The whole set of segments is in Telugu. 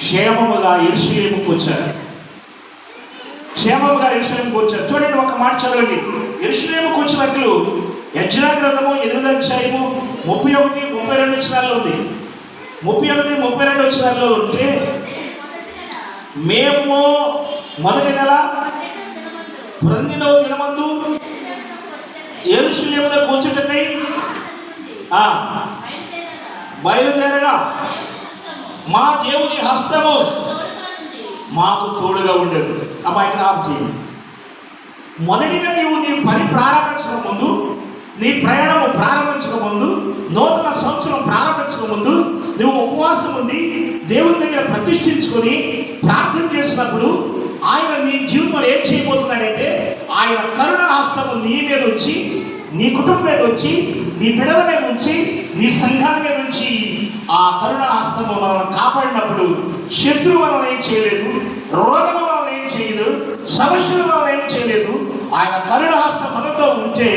క్షేమముగా ఎరుషలేముకు వచ్చారు. క్షేమముగా ఎరుషలేముకు వచ్చారు. చూడండి ఒక మాట చదవండి. ఎరుషలేముకు వచ్చినట్లు యజ్ఞా గ్రంథము ఎనిమిది అధ్యాయము ముప్పై ఒకటి ముప్పై రెండు వచ్చినాల్లో ఉంది. ముప్పై ఒకటి ముప్పై రెండు వచ్చినాల్లో ఉంటే మేము మొదటి నెల పన్నెండవ దినమందు ఎరుషలేములో కూర్చుంటకై బయలుదేరగా మా దేవుని హస్తము మాకు తోడుగా ఉండేది. అమ్మా ఇక్కడ ఆఫ్ చేయండి మొదటిగా నీవు నీ పని ప్రారంభించక ముందు నీ ప్రయాణం ప్రారంభించక ముందు నూతన సంవత్సరం ప్రారంభించక ముందు నువ్వు ఉపవాసం ఉండి దేవుని దగ్గర ప్రతిష్ఠించుకొని ప్రార్థన చేసినప్పుడు ఆయన నీ జీవితంలో ఏం చేయబోతున్నాడంటే ఆయన కరుణ హస్తము నీ మీద ఉంచి నీ కుటుంబం మీద ఉంచి నీ బిడల మీద ఉంచి నీ సంఘాల మీద ఉంచి ఆ కరుణ హస్తము మనల్ని కాపాడినప్పుడు శత్రువు మనల్ని ఏం చేయలేదు రోగము మనల్ని ఏం చేయదు సమస్యలు మనల్ని ఏం చేయలేదు. ఆయన కరుణ హస్తం మనతో ఉంటే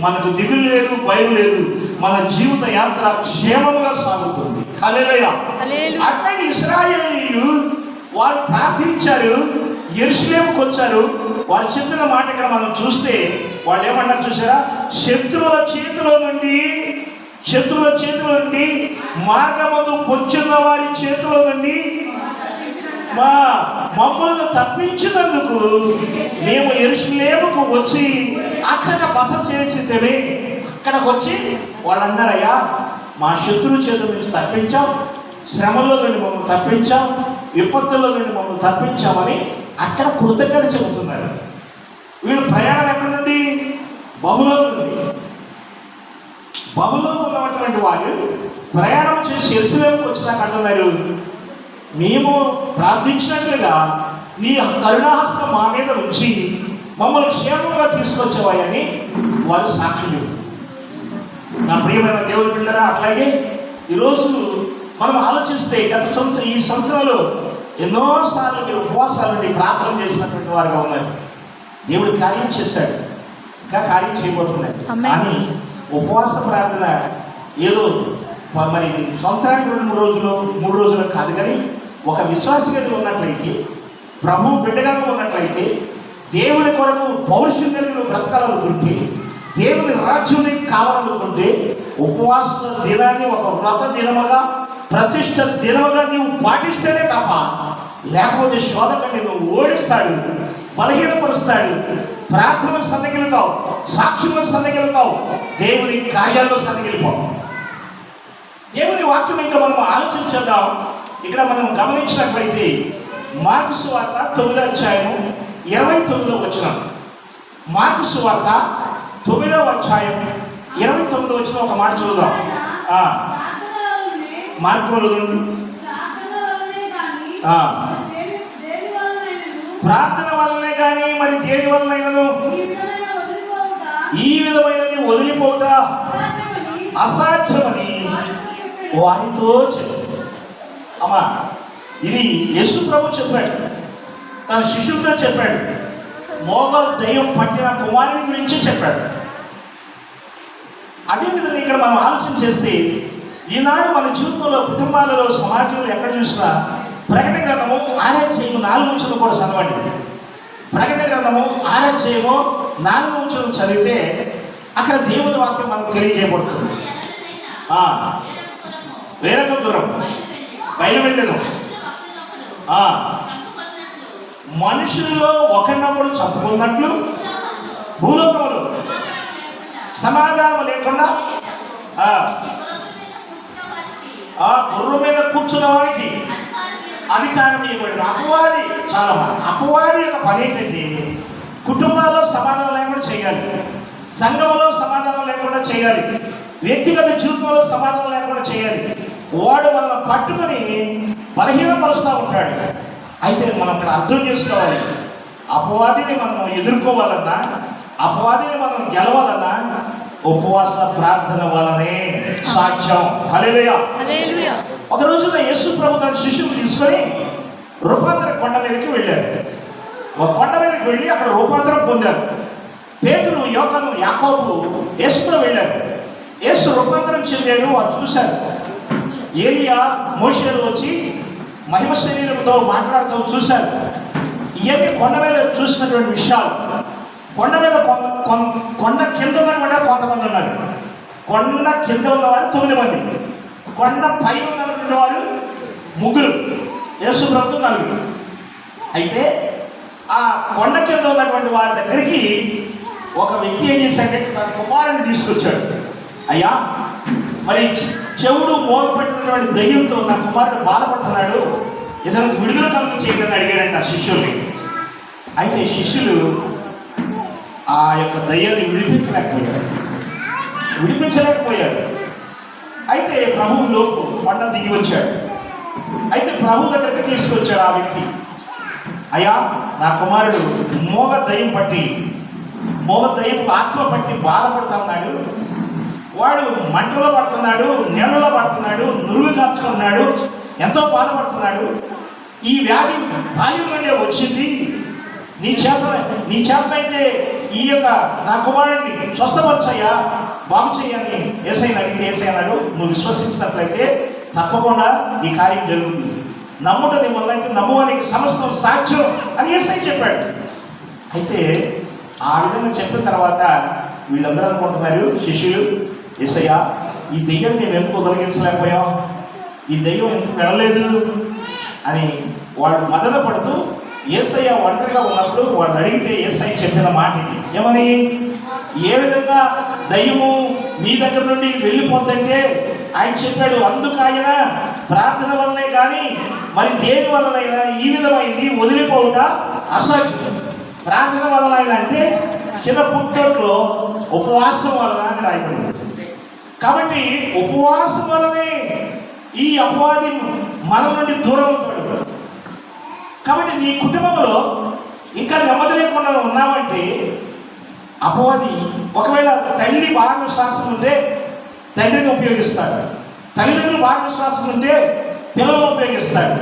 మనకు దిగులు లేదు భయం లేదు. మన జీవిత యాత్ర క్షేమంగా సాగుతుంది. అట్లనే ఇస్రాయేలీలు వారు ప్రార్థించారు ఎరుసలేముకు వచ్చారు. వారు చెప్పిన మాట ఇక్కడ మనం చూస్తే వాళ్ళు ఏమన్నారు చూసారా? శత్రువుల చేతిలో నుండి శత్రువుల చేతిలో నుండి మార్గమందు పొంచున్న వారి చేతిలో నుండి మా మమ్మల్ని తప్పించినందుకు మేము ఎరుషులేముకు వచ్చి అచ్చట బస చేసితేనే ఇక్కడికి వచ్చి వాళ్ళు అన్నారయ్యా మా శత్రువు చేతుల నుంచి తప్పించాం శ్రమల్లో నుండి మమ్మల్ని తప్పించాం విపత్తుల్లో నుండి మమ్మల్ని తప్పించామని అక్కడ కృతజ్ఞత చెబుతున్నారు. వీళ్ళు ప్రయాణం ఎక్కడి నుండి? బహుళ నుండి. బహులో ఉన్నటువంటి వారు ప్రయాణం చేసి ఎరుసలేముకు వచ్చినాక అంటున్నారు మేము ప్రార్థించినట్లుగా నీ కరుణాహస్తం మా మీద ఉంచి మమ్మల్ని క్షేమంగా తీసుకొచ్చేవాయని వారు సాక్షి చెబుతారు. నా ప్రియమైన దేవుని బిడ్డరా అట్లాగే ఈరోజు మనం ఆలోచిస్తే గత సంవత్సరం ఈ సంవత్సరంలో ఎన్నోసార్లు మీరు ఉపవాసాలు నుండి ప్రార్థన చేసినటువంటి వారుగా ఉన్నారు. దేవుడు కార్యం చేశాడు. ఇంకా కార్యం చేయబోతున్నాడు. ఆమేన్. కానీ ఉపవాస ప్రార్థన ఏదో మరి సంవత్సరానికి రెండు మూడు రోజులు మూడు రోజులు కాదు కానీ ఒక విశ్వాసగా ఉన్నట్లయితే ప్రభు బిడ్డగా ఉన్నట్లయితే దేవుని కొరకు భవిష్యత్తు నువ్వు బ్రతకాలనుకుంటే దేవుని రాజ్యం కావాలనుకుంటే ఉపవాస దినాన్ని ఒక వ్రత దినముగా ప్రతిష్ట దినముగా నీవు పాటిస్తేనే తప్ప లేకపోతే శోధకుడిని నువ్వు ఓడిస్తాడు. బలహీనపరుస్తాడు. ప్రార్థన సన్నగిలుతావు సాక్షులను సన్నగిలుతావు దేవుని కార్యాల్లో సన్నగిలిపోతావు దేవుని వాక్యం ఇంకా మనం ఆలోచించేద్దాం ఇక్కడ మనం గమనించినట్లయితే మార్కు సువార్త తొమ్మిదో అధ్యాయము ఇరవై తొమ్మిదో వచ్చిన మార్కు సువార్త తొమ్మిదవ అధ్యాయం ఇరవై తొమ్మిదో వచ్చిన ఒక మాట చూద్దాం. ఆ, మార్కు వలన ఆ. ప్రార్థన వల్లనే కానీ మరి దేని వలనైనను ఈ విధమైనది వదిలిపోట అసాధ్యమని వారితో చెప్పు. అమ్మా ఇది యేసు ప్రభు చెప్పాడు. తన శిష్యులతో చెప్పాడు. మోగల్ దయ్యం పట్టిన కుమారుని గురించి చెప్పాడు. అదేవిధంగా ఇక్కడ మనం ఆలోచన చేస్తే ఈనాడు మన జీవితంలో కుటుంబాలలో సమాజంలో ఎక్కడ చూసినా ప్రకటన గ్రంథము ఆరాధ్యము నాలుగు ఉంచులు కూడా చదవండి. ప్రకటన గ్రంథము ఆరాధ్యము నాలుగు ఉంచులు చదివితే అక్కడ దేవుని వాక్యం మనకు తెలియజేయబడుతుంది. వేరొక దూరం. బయలువెళ్ళను. ఆ, మనుషుల్లో ఒకరినొకడు చంపుకున్నట్లు భూలోకములు సమాధానం లేకుండా ఆ, ఆ గుర్రం మీద కూర్చున్న వారికి అధికారం ఇవ్వబడింది అపవాది చాలా అపవాది యొక్క పని ఏంటంటే కుటుంబాల్లో సమాధానం లేకుండా చేయాలి. సంఘంలో సమాధానం లేకుండా చేయాలి. వ్యక్తిగత జీవితంలో సమాధానం లేకుండా చేయాలి. వాడు మనం పట్టుకొని బలహీనపరుస్తూ ఉంటాడు. అయితే మనం అక్కడ అర్థం చేసుకోవాలి. అపవాదిని మనం ఎదుర్కోవాలన్నా అపవాదిని మనం గెలవాలన్నా ఉపవాస ప్రార్థన వలనే సాధ్యం. హల్లెలూయా. ఒక రోజున యేసు ప్రభు తన శిష్యులు తీసుకొని రూపాంతర కొండ మీదకి వెళ్ళారు. ఒక కొండ మీదకి వెళ్ళి అక్కడ రూపాంతరం పొందారు. పేతులు యోకను యాకోబు యేసుతో వెళ్ళారు. యేసు రూపాంతరం చెందాడు వారు చూశారు. ఏలియా మోషేలు వచ్చి మహిమ శరీరంతో మాట్లాడుతూ చూశారు. ఇవన్నీ కొండ మీద చూసినటువంటి విషయాలు. కొండ మీద కొండ కింద కూడా కొంతమంది ఉన్నారు. కొండ కింద ఉన్నవారు తొమ్మిది మంది. కొండ పై ఉన్నటువంటి వారు ముగ్గురు. యేసు ప్రభుత్వం నలుగురు. అయితే ఆ కొండ కింద ఉన్నటువంటి వారి దగ్గరికి ఒక వ్యక్తి ఏం చేశాడంటే తన కుమారుని తీసుకొచ్చాడు. అయ్యా మరి చెవుడు మోగపెట్టినటువంటి దయ్యంతో నా కుమారుడు బాధపడుతున్నాడు. ఇతనికి విడుదల కలుగు చేయదని అడిగాడంట శిష్యుల్ని. అయితే శిష్యులు ఆ యొక్క దయ్యాన్ని విడిపించలేకపోయారు. విడిపించలేకపోయారు. అయితే ప్రభువు లోపు కొండ దిగి వచ్చాడు. అయితే ప్రభు దగ్గరికి తీసుకొచ్చాడు ఆ వ్యక్తి. అయ్యా నా కుమారుడు మోగ దయ్యం పట్టి మోగ దయ్యం ఆత్మ పట్టి బాధపడుతున్నాడు. వాడు మంటలో పడుతున్నాడు నీళ్ళలో పడుతున్నాడు నురుగు కాచుకున్నాడు ఎంతో బాధపడుతున్నాడు. ఈ వ్యాధి బాల్యం నుండే వచ్చింది. నీ చేత నీ చేతనైతే ఈ యొక్క నా కుమారుడిని స్వస్థపరచయ్యా బాగు చేయని ఏసైని అడిగితే ఏసై అన్నాడు నువ్వు విశ్వసించినట్లయితే తప్పకుండా ఈ కార్యం జరుగుతుంది. నమ్ముట నీ వల్ల అయితే నమ్మువానికి సమస్తం సాక్ష్యం అని ఎస్ఐ చెప్పాడు. అయితే ఆ విధంగా చెప్పిన తర్వాత వీళ్ళందరూ అనుకుంటున్నారు శిష్యులు ఎసయ్య ఈ దెయ్యం మేము ఎందుకు తొలగించలేకపోయాం? ఈ దెయ్యం ఎందుకు వెళ్ళలేదు? అని వాళ్ళు మదన పడుతూ ఏసయ్య ఒంటరిగా ఉన్నప్పుడు వాళ్ళు అడిగితే ఏసఐ చెప్పిన మాట ఇది. ఏమని? ఏ విధంగా దయ్యము మీ దగ్గర నుండి వెళ్ళిపోతుంటే ఆయన చెప్పాడు అందుకు ఆయన ప్రార్థన వల్లనే కానీ మరి దేని వలనైనా ఈ విధమైంది వదిలిపోవుట అసాధ్యం ప్రార్థన వలన అంటే చిన్న పుట్టట్లో ఉపవాసం వలన అని రాయబడింది. కాబట్టి ఉపవాసం వలనే ఈ అపవాది మన నుండి దూరం అవుతాడు కాబట్టి నీ కుటుంబంలో ఇంకా నెమ్మది లేకుండా ఉన్నామంటే అపవాది ఒకవేళ తల్లి బాగా శాస్త్రం ఉంటే తండ్రిని ఉపయోగిస్తాడు. తల్లిదండ్రులు బాగా విశ్వాసం ఉంటే పిల్లలను ఉపయోగిస్తాడు.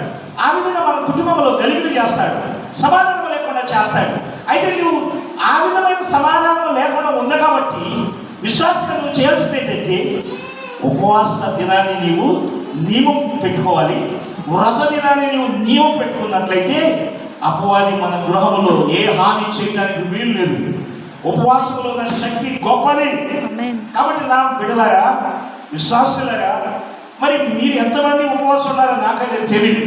ఆ విధంగా మన కుటుంబంలో గలిబిలి చేస్తాడు. సమాధానం లేకుండా చేస్తాడు. అయితే నువ్వు ఆ విధమైన సమాధానం లేకుండా ఉంది కాబట్టి విశ్వాసంగా నువ్వు చేయాల్సింది ఏంటంటే ఉపవాస దినాన్ని నీవు నియమం పెట్టుకోవాలి. వ్రత దినాన్ని నీవు నియమం పెట్టుకున్నట్లయితే అపవాది మన గృహంలో ఏ హాని చేయడానికి వీలు లేదు. ఉపవాసంలో ఉన్న శక్తి గొప్పది. కాబట్టి నా బిడలారా విశ్వాసులారా మరి మీరు ఎంతమంది ఉపవాసం ఉన్నారో నాకైతే తెలియదు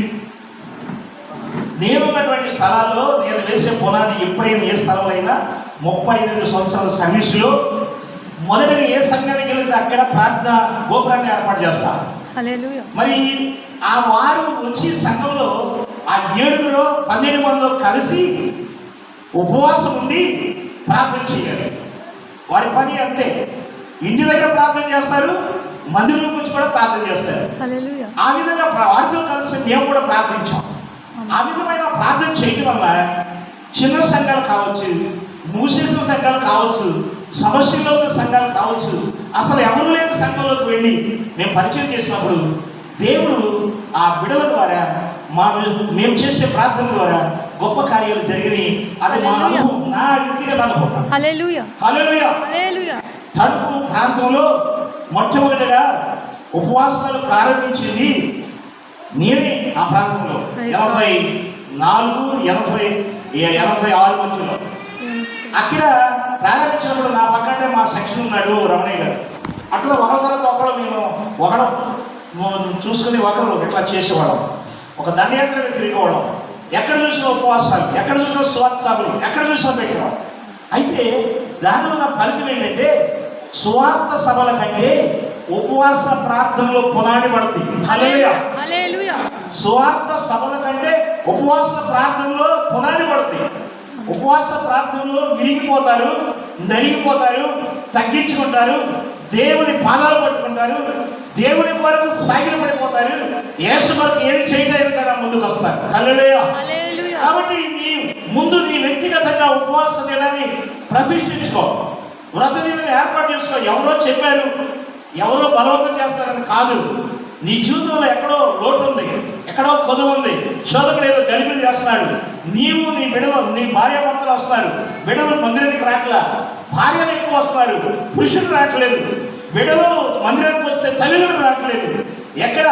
నేనున్నటువంటి స్థలాల్లో నేను వేసే పునాది ఎప్పుడైనా ఏ స్థలంలో అయినా ముప్పై ఎనిమిది సంవత్సరాల సర్వీసులో మొదటగా ఏ సంఘానికి వెళితే అక్కడ ప్రార్థన గోపురాన్ని ఏర్పాటు చేస్తాను. మరి ఆ వారు వచ్చి సంఘంలో ఆ ఏడుగులో పన్నెండు మందిలో కలిసి ఉపవాసం ఉండి ప్రార్థన చేయాలి. వారి పని అంతే. ఇంటి దగ్గర ప్రార్థన చేస్తారు మందిరం గురించి కూడా ప్రార్థన చేస్తారు. ఆ విధంగా వారితో కలిసి మేము కూడా ప్రార్థించాం. ఆ విధమైన ప్రార్థన చేయడం వల్ల చిన్న సంఘాలు కావచ్చు మూసేసిన సంఘాలు కావచ్చు సమస్యలో ఉన్న సంఘాలు కావచ్చు అసలు ఎవరు లేని సంఘంలోకి వెళ్ళి మేము పరిచయం చేసినప్పుడు దేవుడు ఆ బిడల ద్వారా మా మేము చేసే ప్రార్థన ద్వారా గొప్ప కార్యాలు జరిగినాయి. అది. అనుభవం. నా వ్యక్తిగత అనుభవం. హల్లెలూయా. తణుకు ప్రాంతంలో మొట్టమొదటిగా ఉపవాసాలు ప్రారంభించింది నేనే ఆ ప్రాంతంలో. ఎనభై నాలుగు ఎనభై ఎనభై ఆరు మధ్యలో. అక్కడ ప్రారంభించినప్పుడు నా పక్కనే మా సెక్షన్ ఉన్నాడు రమణయ్య గారు. అట్లా ఒకరి తర్వాత ఒకడు మేము ఒకడు చూసుకుని ఒకరు ఇట్లా చేసేవాళ్ళం. ఒక దండయాత్రగా తిరిగేవాళ్ళం. ఎక్కడ చూసినా ఉపవాసాలు ఎక్కడ చూసినా స్వార్థ సభలు ఎక్కడ చూసినా పెట్టేవాళ్ళం అయితే దానిలో నా ఫలితం ఏంటంటే స్వార్థ సభల కంటే ఉపవాస ప్రార్థనలో పునాది పడుతుంది. సువార్త సభల కంటే ఉపవాస ప్రార్థనలో పునాది పడుతుంది. ఉపవాస ప్రార్థనలో విరిగిపోతారు నలిగిపోతారు తగ్గించుకుంటారు దేవుని పాదాలు పట్టుకుంటారు. దేవుని కొరకు సాగిన పడిపోతారు. యేసు కొరకు ఏది చేయలేదు కదా ముందుకు వస్తారు. కాబట్టి నీ ముందు నీ వ్యక్తిగతంగా ఉపవాస దినాన్ని ప్రతిష్ఠించుకో. వ్రత దినాన్ని ఏర్పాటు చేసుకో. ఎవరో చెప్పారు. ఎవరో బలవంతం చేస్తారని కాదు. నీ జీవితంలో ఎక్కడో లోటు ఉంది ఎక్కడో కొదువు ఉంది. శోధకుడు ఏదో గలిపిలు చేస్తున్నాడు. నీవు నీ విడవ నీ భార్య భర్తలు వస్తున్నారు. బిడలు మందిరానికి రాట్లా భార్యలు ఎక్కువ వస్తున్నారు. పురుషులు రావట్లేదు. విడవలు మందిరానికి వస్తే తల్లిదండ్రులు రావట్లేదు. ఎక్కడ?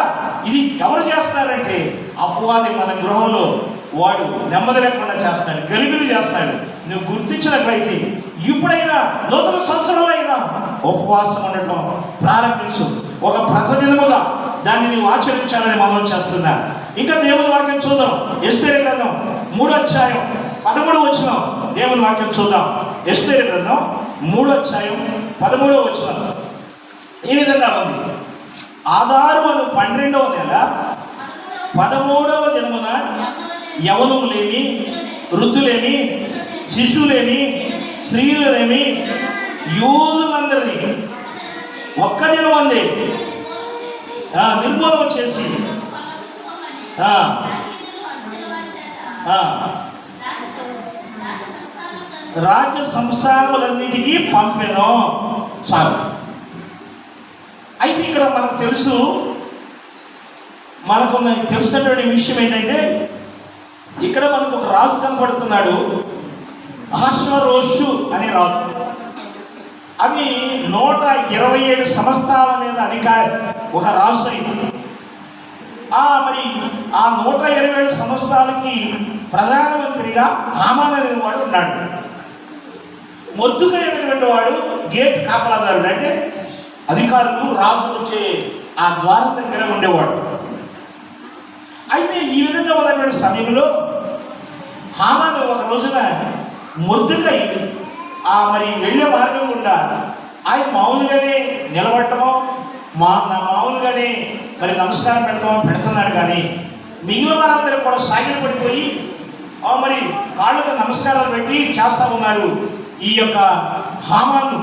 ఇది ఎవరు చేస్తున్నారంటే అపవాది మన గృహంలో వాడు నెమ్మది లేకుండా చేస్తాడు గలిబిలి చేస్తాడు నువ్వు గుర్తించినట్లయితే ఇప్పుడైనా నూతన సంవత్సరంలో అయినా ఉపవాసం ఉండటం ప్రారంభించు. ఒక ప్రతిదినముగా దాన్ని నీవు ఆచరించాలని మనం చేస్తున్నా ఇంకా దేవుని వాక్యం చూద్దాం. ఎస్తేరి గ్రంథం మూడో అధ్యాయం పదమూడు వచ్చిన దేవుని వాక్యం చూద్దాం. ఎస్తేరి గ్రంథం మూడో అధ్యాయం పదమూడో వచ్చిన ఈ విధంగా ఉంది. ఆధారు అది పన్నెండవ నెల పదమూడవ దినమున యవనులేమి వృద్ధులేమి శిశువులేమి స్త్రీలులేమి యూదులందరినీ ఒక్క దినం అంది నిర్మూలన చేసి. రాజ్య సంస్థానములన్నిటికీ పంపెను. చాలు. అయితే ఇక్కడ మనకు తెలుసు మనకు తెలిసినటువంటి విషయం ఏంటంటే ఇక్కడ మనకు ఒక రాజు కనపడుతున్నాడు. అహశ్వరోషు అనే రాజు. అది నూట ఇరవై ఏడు సంవత్సరాల మీద అధికారి ఒక రాజు అయింది ఆ మరి ఆ నూట ఇరవై ఏడు సంవత్సరాలకి ప్రధానమంత్రిగా హామాన్ అనేవాడు ఉన్నాడు. మొద్దుగా వాడు గేట్ కాపలాదారుడు. అంటే అధికారులు రాజు వచ్చే ఆ ద్వారం దగ్గర ఉండేవాడు. అయితే ఈ విధంగా ఉన్నటువంటి సమయంలో హామాను ఒక రోజున మొద్దుకై ఆ మరి వెళ్ళే మార్గం గుండా ఆయన మామూలుగానే నిలబడటమో మా నా మామూలుగానే మరి నమస్కారం పెడతామో పెడుతున్నాడు కానీ మిగిలిన వారందరూ కూడా సాగిన పడిపోయి ఆ మరి కాళ్ళకు నమస్కారాలు పెట్టి చేస్తా ఉన్నారు. ఈ యొక్క హామాను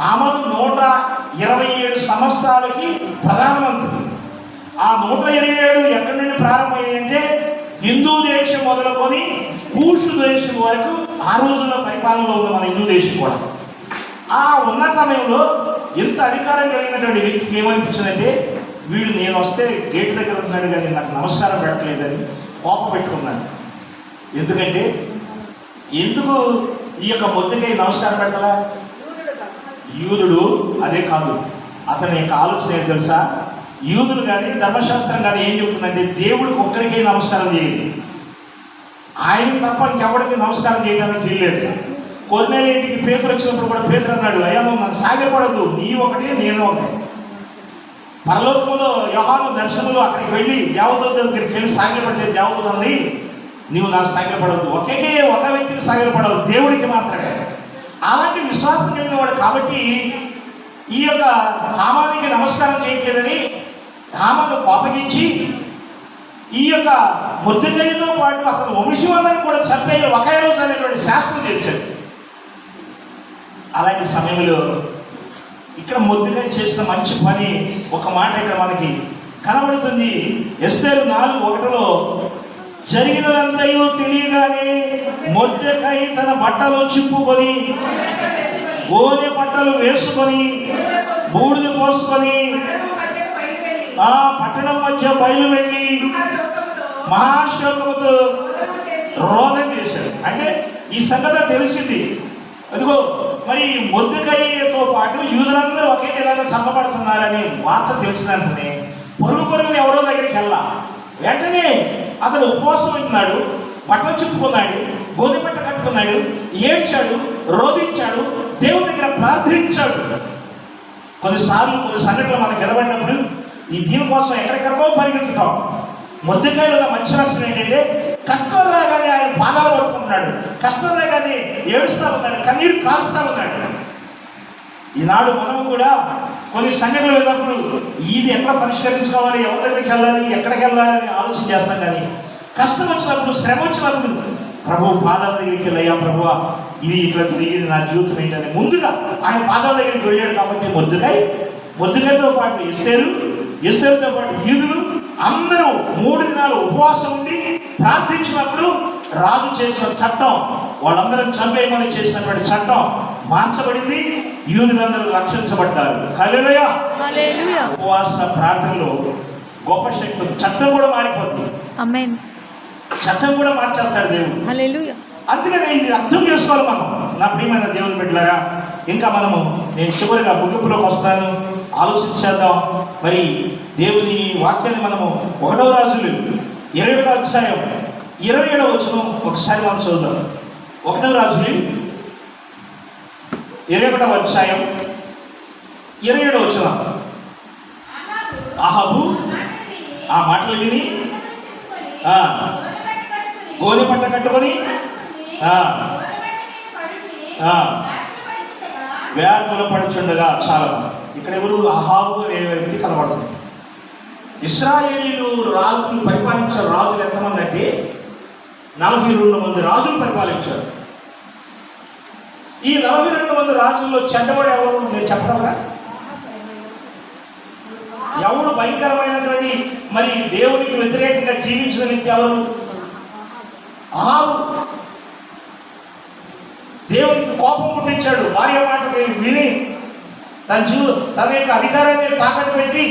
హామాను నూట ఇరవై ఏడు సంవత్సరాలకి ప్రధానమంత్రి. ఆ నూట ఇరవై ఏడు ఎక్కడి నుండి ప్రారంభమైంది అంటే హిందూ దేశం మొదలుకొని కూషు దేశం వరకు ఆ రోజుల్లో పరిపాలనలో ఉన్న మన హిందూ దేశం కూడా. ఆ ఉన్న సమయంలో ఇంత అధికారం కలిగినటువంటి వ్యక్తికి ఏమనిపించిందంటే వీడు నేను వస్తే గేట్ దగ్గర ఉన్నాడు కానీ నాకు నమస్కారం పెట్టలేదని కోప పెట్టుకున్నాను. ఎందుకంటే ఎందుకు ఈ యొక్క మొద్దుకై నమస్కారం పెడతలా? యూదుడు అదే కాదు అతని యొక్క ఆలోచన తెలుసా? యూదులు కానీ ధర్మశాస్త్రం కానీ ఏం చెబుతుందంటే దేవుడికి ఒక్కడికే నమస్కారం చేయండి. ఆయన తప్ప ఇంకెవడికి నమస్కారం చేయడానికి వీల్లేదు కొన్నేళ్ళ పేతులు వచ్చినప్పుడు కూడా పేతులు అన్నాడు అయ్యా నువ్వు నాకు సాగిపడదు నీ ఒకటి నేను ఒకటి. పరలోకంలో యోహాను దర్శనంలో అక్కడికి వెళ్ళి దేవదూత దగ్గరికి వెళ్ళి సాగిలపడితే దేవదూత నీవు నాకు సాగిలపడవద్దు ఒకే ఒక వ్యక్తికి సాగిలపడవు దేవుడికి మాత్రమే. అలాంటి విశ్వాసం కలిగిన వాడు కాబట్టి ఈ యొక్క హామానికి నమస్కారం చేయట్లేదని హామాను కోపగించి ఈ యొక్క మృతికైతో పాటు అతను వంశీవందరిని కూడా చంపేయ ఒకే రోజు అనేటువంటి శాస్త్రం చేశాడు అలాంటి సమయంలో ఇక్కడ ముద్దుగా చేసిన మంచి పని ఒక మాట ఇక్కడ మనకి కనబడుతుంది. ఎస్టేరు నాలుగు ఒకటిలో జరిగినదంతయో తెలియగానే మొద్దకై తన బట్టలు చిప్పుకొని గోనె బట్టలు వేసుకొని బూడిద పోసుకొని ఆ పట్టణం మధ్య బయలు వెళ్ళి మహాశోకముతో రోదన చేశాడు. అంటే ఈ సంగతి తెలిసింది. అదిగో మరి మొద్దుకయ్యతో పాటు యూదులందరూ ఒకే విధంగా చంపబడుతున్నారని వార్త తెలిసినట్టునే పొరుగు పొరుగు ఎవరో దగ్గరికి వెళ్ళా. వెంటనే అతను ఉపవాసం ఉంటున్నాడు బట్టలు చుట్టుకున్నాడు గోధుమ కట్టుకున్నాడు ఏడ్చాడు రోధించాడు దేవుని దగ్గర ప్రార్థించాడు. కొన్నిసార్లు కొన్ని సంఘటనలు మనకు ఎదబడినప్పుడు ఈ దీనికోసం ఎక్కడెక్కడికో పరిగెత్తుతాం ముద్దకాయలో మంచి లక్షణం ఏంటంటే కష్టం రాగానే ఆయన పాదాలు పట్టుకుంటున్నాడు. కష్టం రాగానే ఏడుస్తూ ఉన్నాడు కన్నీరు కాలుస్తూ ఉన్నాడు. ఈనాడు మనం కూడా కొన్ని సంఘటనలు వెళ్ళినప్పుడు ఇది ఎట్లా పరిష్కరించుకోవాలి ఎవరి దగ్గరికి వెళ్ళాలి ఎక్కడికి వెళ్ళాలి అని ఆలోచన చేస్తాం కానీ కష్టం వచ్చినప్పుడు శ్రమ వచ్చినప్పుడు ప్రభు పాదాల దగ్గరికి వెళ్ళయ్యా ప్రభు ఇది ఇట్లా తిరిగి నా జీవితం ఏంటని. ముందుగా ఆయన పాదాల దగ్గరికి వెళ్ళాడు కాబట్టి ముద్దుకాయ ముద్దుకాయతో పాటు ఇస్తారు ఎస్తేరుతో పాటు యూదులు అందరూ మూడు దినాలు ఉపవాసం ఉండి ప్రార్థించినప్పుడు రాజు చేసిన చట్టం వాళ్ళందరం చంపేయమని చేసినటువంటి చట్టం మార్చబడింది. యూదులందరూ రక్షించబడ్డారు. ఉపవాస ప్రార్థనలో గొప్ప శక్తి. చట్టం కూడా మారిపోతుంది చట్టం కూడా మార్చేస్తాడు దేవుడు. అందుకని ఇది అర్థం చేసుకోవాలి మనం. నా ప్రియమైన దేవుని బిడ్డలారా ఇంకా మనము నేను చివరిగా ముగింపులోకి వస్తాను. ఆలోచించేద్దాం. మరి దేవుని వాక్యాన్ని మనము ఒకటవ రాజులు ఇరవై ఒకటో అధ్యాయం ఇరవై ఏడవ వచ్చిన ఒకసారి మనం చదువుదాం. ఒకటవ రాజులు ఇరవై ఒకటవ అధ్యాయం ఇరవై ఏడవ వచ్చిన అహబు ఆ మాటలు విని గోధి పంట కట్టుకొని వ్యాకుల పడుచుండగా చాలా ఇక్కడ ఎవరు అహాబు అనే వ్యక్తి కనబడుతుంది. ఇస్రాయేలీలు రాజులు పరిపాలించిన రాజులు ఎంతమంది అంటే నలభై రెండు మంది రాజులు పరిపాలించారు. ఈ నలభై రెండు మంది రాజుల్లో చెడ్డవాడు ఎవరు మీరు చెప్పగలరా? ఎవరు భయంకరమైనటువంటి మరి దేవునికి వ్యతిరేకంగా జీవించిన వ్యక్తి ఎవరు? అహాబు. దేవునికి కోపం పుట్టించాడు. భార్య మాటకి విని తన జీవ తన యొక్క అధికారాన్ని తాకట్టు పెట్టి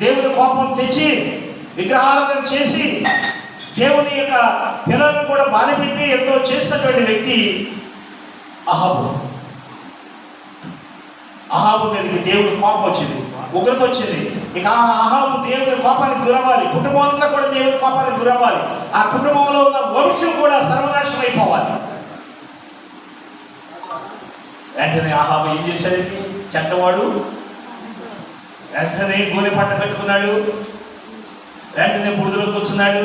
దేవుని కోపం తెచ్చి విగ్రహారాధన చేసి దేవుని యొక్క పిల్లలను కూడా బాధపెట్టి ఎంతో చేసినటువంటి వ్యక్తి అహాబు. అహాబు మీదకి దేవుని కోపం వచ్చింది ఉగ్రత వచ్చింది. ఇక ఆ అహాబు దేవుని కోపానికి గురవ్వాలి కుటుంబం అంతా కూడా దేవుని కోపానికి గురవ్వాలి. ఆ కుటుంబంలో ఉన్న వంశం కూడా సర్వనాశనం అయిపోవాలి. వెంటనే అహాబు ఏం చేశాడండి చెడ్డవాడు. వెంటనే గోనె పట్ట పెట్టుకున్నాడు. వెంటనే బుడిదలో కూర్చున్నాడు.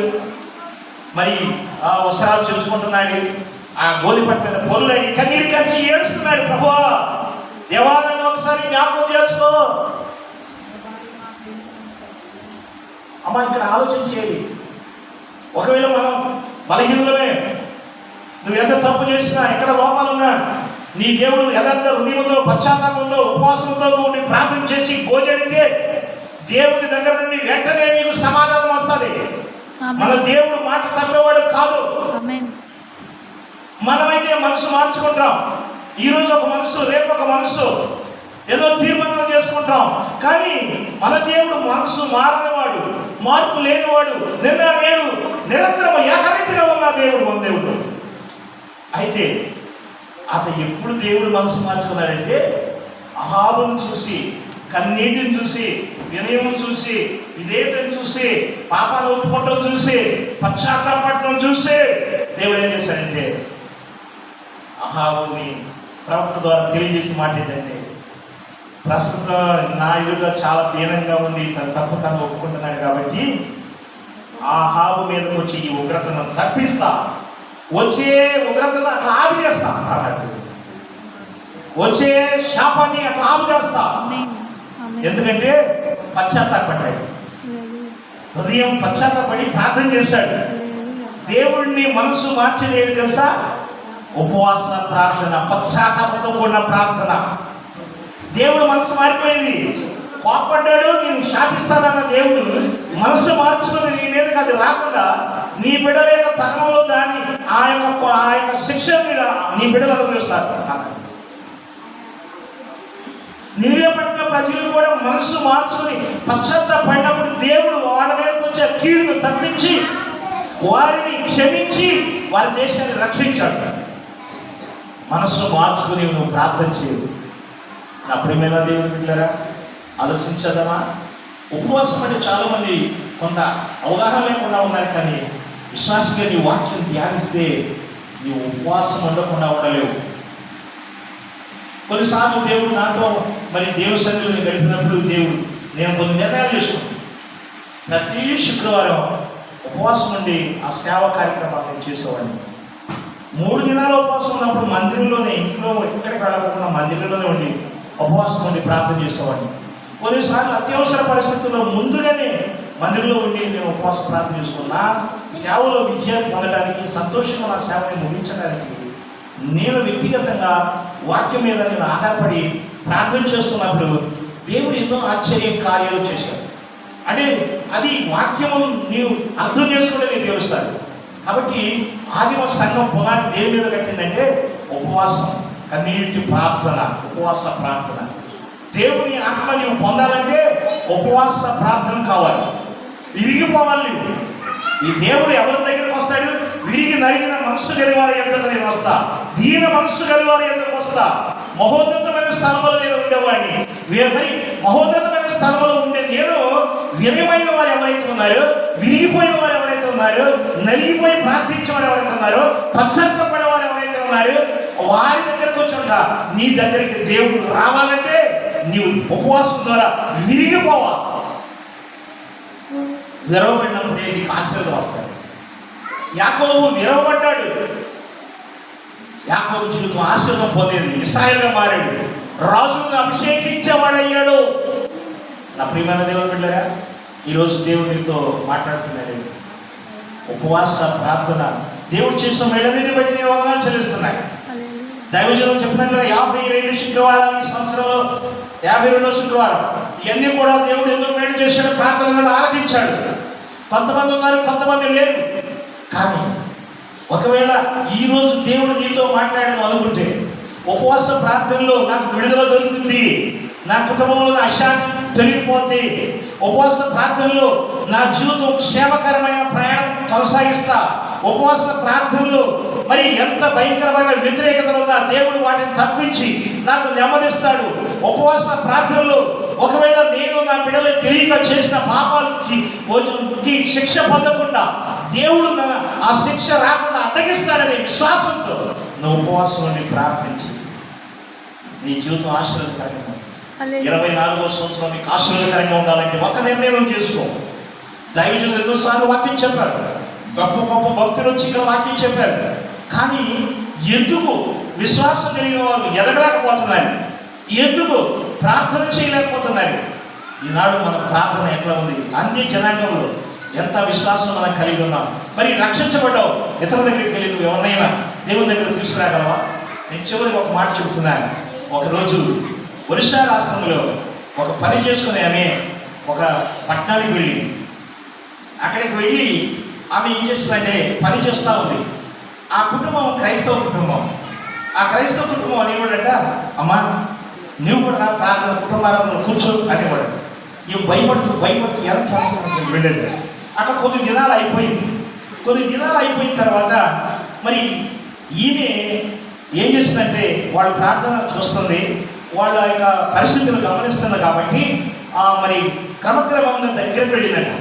మరి ఆ వస్త్రాలు చెరుచుకుంటున్నాడు. ఆ గోధి పట్టు మీద పొల్లాడి కన్నీరు కలిసి ఏడుస్తున్నాడు ప్రభువా. దేవాలయం ఒకసారి జ్ఞాపకం చేసుకో. అమ్మ ఇక్కడ ఆలోచన చేయాలి ఒకవేళ మనం బలహీనులమే నువ్వు ఎంత తప్పు చేసినా ఎక్కడ లోపాలున్నా నీ దేవుడు యథార్థ హృదయంతో పశ్చాత్తాపంతో ఉపవాసంతో ఉండి ప్రార్థన చేసి భోజనితే దేవుని దగ్గర నుండి వెంటనే నీకు సమాధానం వస్తుంది. మన దేవుడు మాట తప్పేవాడు కాదు. మనమైతే మనసు మార్చుకుంటాం. ఈ రోజు ఒక మనసు రేపు ఒక మనసు. ఏదో తీర్మానం చేసుకుంటాం. కానీ మన దేవుడు మనసు మారనివాడు మార్పు లేనివాడు నిన్న నేడు నిరంతరం ఏకరీతిగా ఉన్న దేవుడు మన దేవుడు. అయితే అతను ఎప్పుడు దేవుడు మనసు మార్చుకున్నాడంటే అహాబును చూసి కన్నీటిని చూసి వినయం చూసి విధేయతను చూసి పాపాలు ఒప్పుకోవటం చూసి పశ్చాత్తాపడటం చూసి దేవుడు ఏం చేశాడంటే అహాబుని ప్రవక్త ద్వారా తెలియజేసిన మాట ఏంటంటే ప్రస్తుతం నా ఎదురుగా చాలా దీనంగా ఉంది తన తప్పు తను ఒప్పుకుంటున్నాడు కాబట్టి ఆ హాబు మీదకి వచ్చి ఈ ఉగ్రతను తప్పిస్తా. వచ్చే ఉగ్రతను అట్లా ఆపు చేస్తా. వచ్చే శాపాన్ని అట్లా ఆపు చేస్తా. ఎందుకంటే పశ్చాత్తాపడ్డాడు హృదయం పశ్చాత్తాపడి ప్రార్థన చేశాడు. దేవుడిని మనసు మార్చలేదు తెలుసా? ఉపవాస ప్రార్థన పశ్చాత్తాపంతో కూడిన ప్రార్థన. దేవుడు మనసు మారిపోయింది. కోప్పడ్డాడు నేను శాపిస్తానన్న దేవుడు మనసు మార్చుకుని నీ మీదకి అది రాకుండా నీ బిడ్డల యొక్క తరంలో ఆయన ఆ యొక్క శిక్ష మీద నీ బిడ్డలు అనుభవిస్తారు నీవే పట్టిన ప్రజలు కూడా మనసు మార్చుకుని పశ్చాత్తాపడినప్పుడు దేవుడు వాళ్ళ మీదకి వచ్చే కీడును తప్పించి వారిని క్షమించి వారి దేశాన్ని రక్షించాడు. మనస్సు మార్చుకుని నువ్వు ప్రార్థన చేయదు నా దేవుడు దేవుని బిడ్డరా ఆలోచించదమా? ఉపవాసం అంటే చాలామంది కొంత అవగాహన లేకుండా ఉన్నారు కానీ విశ్వాసంగా నీ వాక్యం ధ్యానిస్తే నీ ఉపవాసం ఉండకుండా ఉండలేవు. కొన్నిసార్లు దేవుడు నాతో మరి దేవుని సన్నిధిలో గడిపినప్పుడు దేవుడు నేను కొన్ని నిర్ణయాలు చేసుకున్నాను ప్రతి శుక్రవారం ఉపవాసం ఉండి ఆ సేవ కార్యక్రమాలు నేను చేసేవాడిని. మూడు దినాల ఉపవాసం ఉన్నప్పుడు మందిరంలోనే ఇంట్లో ఎక్కడికి వెళ్ళకుండా మందిరంలోనే ఉండి ఉపవాసం ఉండి ప్రార్థన చేసేవాడిని. కొన్నిసార్లు అత్యవసర పరిస్థితుల్లో ముందుగానే మందిరంలో ఉండి నేను ఉపవాసం ప్రార్థన చేసుకున్నా సేవలో విజయాన్ని పొందడానికి సంతోషంగా నా సేవని ముగించడానికి నేను వ్యక్తిగతంగా వాక్యం మీద నేను ఆధారపడి ప్రార్థన చేస్తున్నప్పుడు దేవుడు ఎన్నో ఆశ్చర్య కార్యాలు చేశాడు. అంటే అది వాక్యము నీవు అర్థం చేసుకుంటే నీకు తెలుస్తుంది కాబట్టి ఆదిమ సంఘం పునాది దేని మీద కట్టిందంటే ఉపవాసం కన్నీటి ప్రార్థన ఉపవాస ప్రార్థన. దేవుని ఆత్మ నీవు పొందాలంటే ఉపవాస ప్రార్థన కావాలి. విరిగిపోవాలి. ఈ దేవుడు ఎవరి దగ్గరికి వస్తాడు? విరిగి నలిగిన మనస్సు గలివారి ఎందుకు నేను వస్తా? దీన మనస్సు గలివారి ఎందుకు వస్తా? మహోన్నతమైన స్థలంలో నేను ఉండేవాడిని. మరి మహోన్నతమైన స్థలంలో ఉండే నేను వినయమైన వారు ఎవరైతే ఉన్నారో విరిగిపోయిన వారు ఎవరైతే ఉన్నారో నలిగిపోయి ప్రార్థించే వారు ఎవరైతే ఉన్నారో పశ్చాత్తపడే వారు ఎవరైతే ఉన్నారో వారి దగ్గరకు వచ్చాక నీ దగ్గరికి దేవుడు రావాలంటే నీవు ఉపవాసం ద్వారా విరిగిపోవాలి విరవబడినప్పుడే నీకు ఆశీర్వాదం వస్తాడు. యాకోబు విరవబడ్డాడు. యాకోబు జీవితం ఆశీర్వాదం పొందేది. ఇస్రాయల్గా మారాడు రాజును అభిషేకించేవాడయ్యాడు. నా ప్రియమైన దేవుడు బిడ్డరా ఈరోజు దేవుడు నీతో మాట్లాడుతున్నాడు. ఉపవాస ప్రార్థన దేవుడు చేసిన మేళని బట్టి నేను వందనాలు చెల్లిస్తున్నాయి. దైవజనం చెప్పినట్లుగా యాభై రెండు శుక్రవారం ఈ సంవత్సరంలో యాభై రెండో శుక్రవారం. ఇవన్నీ కూడా దేవుడు ఎందుకు మేలు చేశాడు ప్రార్థన కూడా ఆలకించాడు కొంతమంది ఉన్నారు కొంతమంది లేరు. కానీ ఒకవేళ ఈరోజు దేవుడు నీతో మాట్లాడడం అనుకుంటే ఉపవాస ప్రార్థనలో నాకు విడుదల దొరుకుతుంది నా కుటుంబంలో అశాంతి తొలగిపోద్ది ఉపవాస ప్రార్థనలో నా జీవితం క్షేమకరమైన ప్రయాణం కొనసాగిస్తా ఉపవాస ప్రార్థనలో మరి ఎంత భయంకరమైన వ్యతిరేకతలు ఉన్నా దేవుడు వాటిని తప్పించి నాకు నెమ్మదిస్తాడు ఉపవాస ప్రార్థనలో ఒకవేళ నేను నా బిడ్డలు తెలియక చేసిన పాపాలకి కి శిక్ష పొందకుండా దేవుడు నా ఆ శిక్ష రాకుండా అడ్డగిస్తాడనే విశ్వాసంతో నువ్వు ఉపవాసం ప్రార్థించి నీ జీవితం ఆశీర్వదకరంగా. ఇరవై నాలుగో సంవత్సరం నీకు ఆశీర్వదకరంగా ఉండాలంటే ఒక నిర్ణయం చేసుకో. దైవజనులు ఎన్నోసార్లు వాక్యం చెప్పారు. గొప్ప గొప్ప భక్తులు వచ్చి ఇక్కడ వాక్యం చెప్పారు. కానీ ఎందుకు విశ్వాసం కలిగిన వాళ్ళు ఎదగలేకపోతున్నారు. ఎందుకు? ప్రార్థన చేయలేకపోతున్నారు. ఈనాడు మన ప్రార్థన ఎట్లా ఉంది? అన్ని జనాంగంలో ఎంత విశ్వాసం మనం కలిగి ఉన్నాం. మరి రక్షించబడ్డావు. ఇతరుల దగ్గరికి వెళ్ళి నువ్వు ఎవరినైనా దేవుని దగ్గర తీసుకురాగలవా? నేను చివరికి ఒక మాట చెబుతున్నాను ఒకరోజు ఒరిస్సా రాష్ట్రంలో ఒక పని చేసుకునే ఆమె ఒక పట్టణానికి వెళ్ళి అక్కడికి వెళ్ళి ఆమె ఏం చేస్తుందంటే పని చేస్తూ ఉంది. ఆ కుటుంబం క్రైస్తవ కుటుంబం. ఆ క్రైస్తవ కుటుంబం అనేవాడంట అమ్మా నువ్వు కూడా నా ప్రార్థన కుటుంబాలను కూర్చో అనేవాడు. ఇవి భయపడుతూ భయపడుతూ ఎంత వెళ్ళేది అట్లా కొన్ని దినాలు అయిపోయింది. కొన్ని దినాలు అయిపోయిన తర్వాత మరి ఈమె ఏం చేస్తుందంటే వాళ్ళ ప్రార్థన చూస్తుంది వాళ్ళ యొక్క పరిస్థితులు గమనిస్తుంది కాబట్టి ఆ మరి క్రమక్రమంగా దగ్గరికి వెళ్ళిందంట.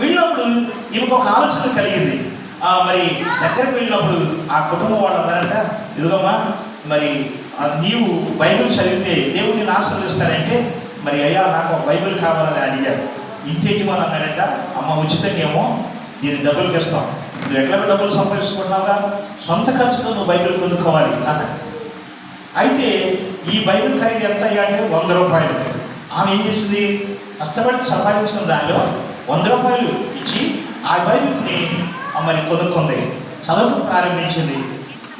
వెళ్ళినప్పుడు ఈమెకు ఒక ఆలోచన కలిగింది. మరి దగ్గరకు వెళ్ళినప్పుడు ఆ కుటుంబం వాళ్ళు అన్నారంట ఇదిగమ్మా మరి నీవు బైబిల్ చదివితే దేవుడిని నేను మరి అయ్యా నాకు ఒక బైబిల్ కావాలని అడిగారు ఇంటి యజమాని అన్నాడంట అమ్మ ఉచితంగా ఏమో దీన్ని డబ్బులకి ఇస్తాం నువ్వు ఎట్లా డబ్బులు సంపాదించుకుంటున్నావుగా సొంత ఖర్చుతో నువ్వు బైబిల్ కొనుక్కోవాలి. అన్నాడు అయితే ఈ బైబిల్ ఖరీదు ఎంత అయ్యా అంటే వంద రూపాయలు. ఆమె ఏం చేసింది? కష్టపడి సంపాదించుకున్న దానిలో వంద రూపాయలు ఇచ్చి ఆ బైబిల్ని ఆ కొనుక్కుంది. చదువు ప్రారంభించింది.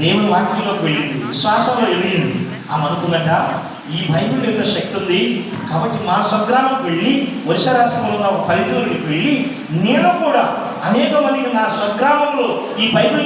దేవుని వాక్యంలోకి వెళ్ళింది. విశ్వాసంలో ఎదిగింది. ఆమె అనుకుందంట ఈ బైబిల్ యొక్క శక్తి ఉంది? కాబట్టి మా స్వగ్రామంకి వెళ్ళి వరుస రాష్ట్రంలో ఉన్న ఒక పల్లెటూరుకి వెళ్ళి నేను కూడా అనేక మందికి నా స్వగ్రామంలో ఈ బైబిల్